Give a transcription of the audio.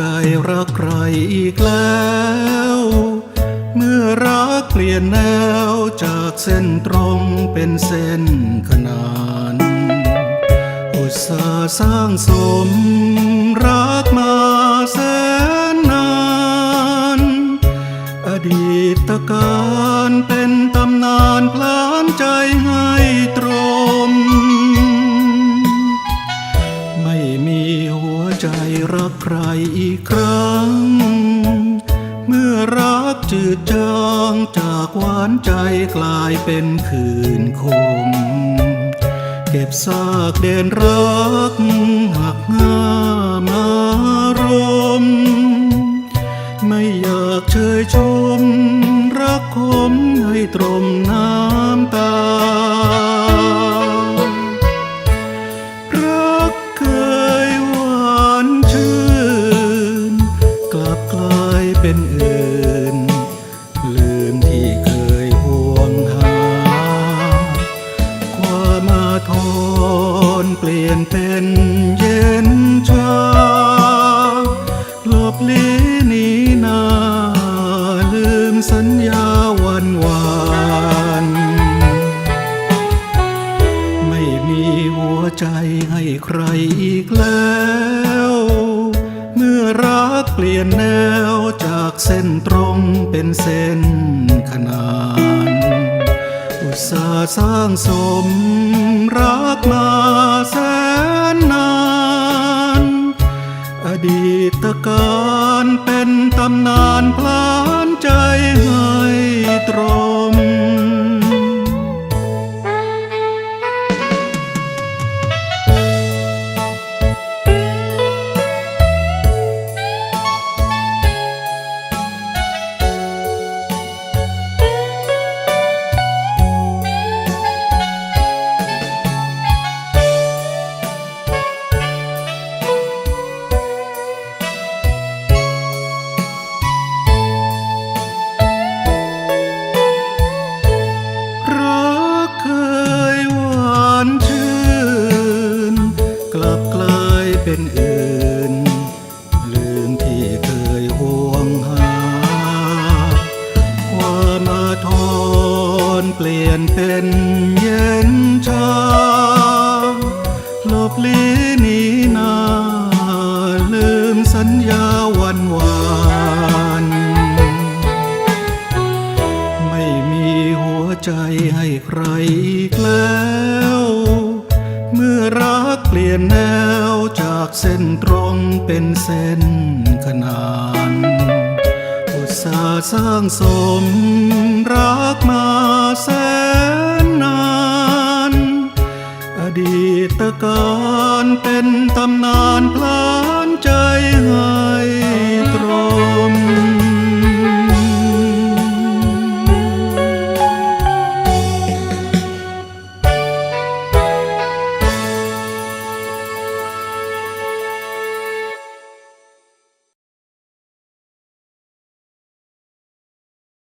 ใจรักใครอีกแล้ว เมื่อรักเปลี่ยนแนวจากเส้นตรงเป็นเส้นขนาน อุตสาห์สร้างสมรักมาแสนนาน อดีตการเป็นตำนานพลานใจให้ตร ใครอีกครั้ง เมื่อรักจืดจางจากหวานใจกลายเป็นคืนคม เก็บซากเด่นรักหักห้ามารม ไม่อยากเชยชม รักคมให้ตรมน้ำตา เปลี่ยนเป็นเย็นชาหลบลี้หนีนาลืมสัญญาวันวาน ไม่มีหัวใจให้ใครอีกแล้ว เมื่อรักเปลี่ยนแนวจากเส้นตรงเป็นเส้นขนาน อุตสาห์สร้างสมรั กมาแสนนาน อดีตการเป็นตำนานพลา ลับกลายเป็นอื่น ลืมที่เคยห่วงหา ความอาทรเปลี่ยนเป็นเย็นชาหลบลีหนีหนาลืมสัญญาวันวานไม่มีหัวใจให้ใครอีกแล้ว เมื่อรักเป ลี่ยนแนวจากเส้นตรงเป็นเส้นขนานอุตสาห์สร้างสมรักมาแสนนาน อดีตการเป็นตำนานพลายใจให